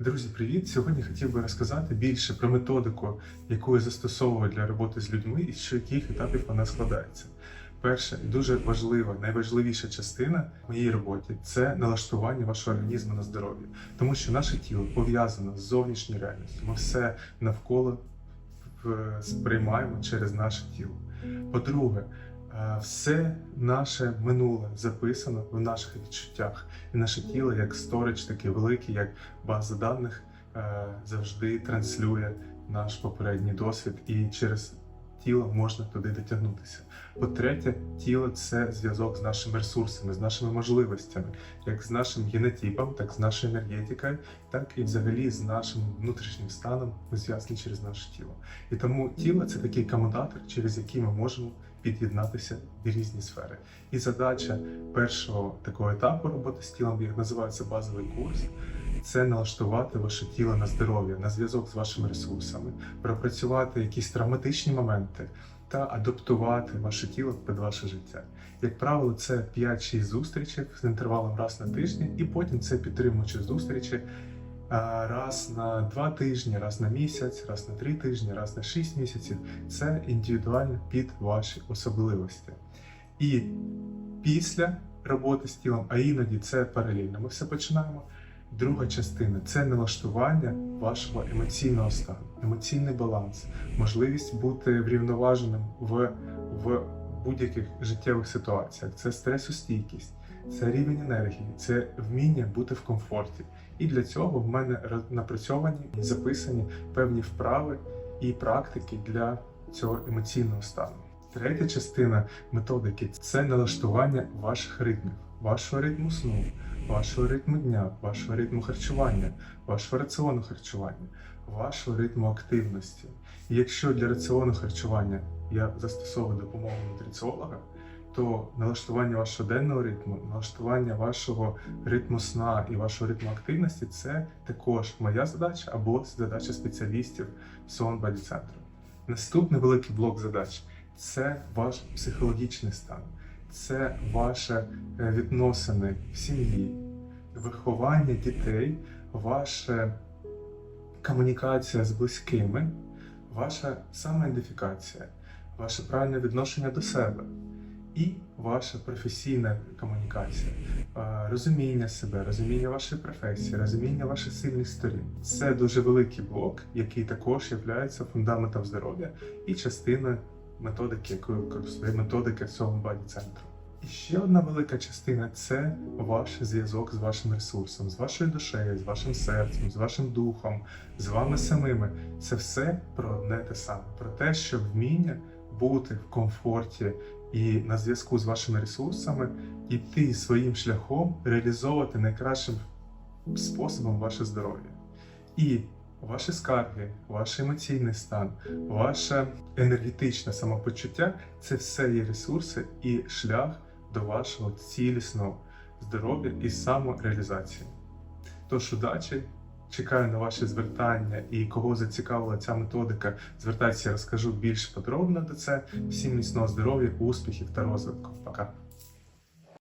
Друзі, привіт! Сьогодні хотів би розказати більше про методику, яку я застосовую для роботи з людьми і з яких етапів вона складається. Перша і дуже важлива, найважливіша частина в моїй роботі це налаштування вашого організму на здоров'я, тому що наше тіло пов'язано з зовнішньою реальністю. Ми все навколо сприймаємо через наше тіло. По-друге, е, все наше минуле записано в наших відчуттях, і наше тіло як сторич, такий великий, як база даних, е, завжди транслює наш попередній досвід, і через тіло можна туди дотягнутися. По-третє, тіло це зв'язок з нашими ресурсами, з нашими можливостями, як з нашим генотипом, так і з нашою енергетикою, так і взагалі з нашим внутрішнім станом, зв'язані через наше тіло. І тому тіло це такий комутатор, через який ми можемо під'єднатися в різні сфери. І задача першого такого етапу роботи з тілом, як називається базовий курс, це налаштувати ваше тіло на здоров'я, на зв'язок з вашими ресурсами, пропрацювати якісь травматичні моменти та адаптувати ваше тіло під ваше життя. Як правило, це 5-6 зустрічей з інтервалом раз на тиждень, і потім це підтримуючі зустрічі раз на 2 тижні, раз на місяць, раз на 3 тижні, раз на 6 місяців. Це індивідуально під ваші особливості. І після роботи з тілом, а іноді це паралельно. Ми все починаємо. Друга частина це налаштування вашого емоційного стану, емоційний баланс, можливість бути врівноваженим в, в будь-яких життєвих ситуаціях. Це стресостійкість, це рівень енергії, це вміння бути в комфорті. І для цього в мене напрацьовані і записані певні вправи і практики для цього емоційного стану. Третя частина методики це налаштування ваших ритмів, вашого ритму сну, вашого ритму дня, вашого ритму харчування, вашого раціону харчування, вашого ритму активності. І якщо для раціону харчування я застосовую допомогу нутриціолога, то налаштування вашого денного ритму, налаштування вашого ритму сна і вашого ритму активності це також моя задача або задача спеціалістів сон Body центру. Наступний великий блок задач це ваш психологічний стан, це ваші е, відносини в сім'ї, виховання дітей, ваша комунікація з близькими, ваша самоідентифікація, ваше правильне відношення до себе і ваша професійна комунікація, е, розуміння себе, розуміння вашої професії, розуміння ваших сильних сторін. Це дуже великий блок, який також є фундаментом здоров'я і частиною методики, яку я використовую, методики Soul Body центру. І ще одна велика частина це ваш зв'язок з вашим ресурсом, з вашою душею, з вашим серцем, з вашим духом, з вами самими. Це все про одне те саме, про те, що вміння бути в комфорті і на зв'язку з вашими ресурсами, йти своїм шляхом, реалізовувати найкращим способом ваше здоров'я. І ваші скарги, ваш емоційний стан, ваше енергетичне самопочуття це все є ресурси і шлях до вашого цілісного здоров'я і самореалізації. Тож удачі! Чекаю на ваші звертання і кого зацікавила ця методика. Звертайтеся, розкажу більш подробно до це. Всім міцного здоров'я, успіхів та розвитку. Пока.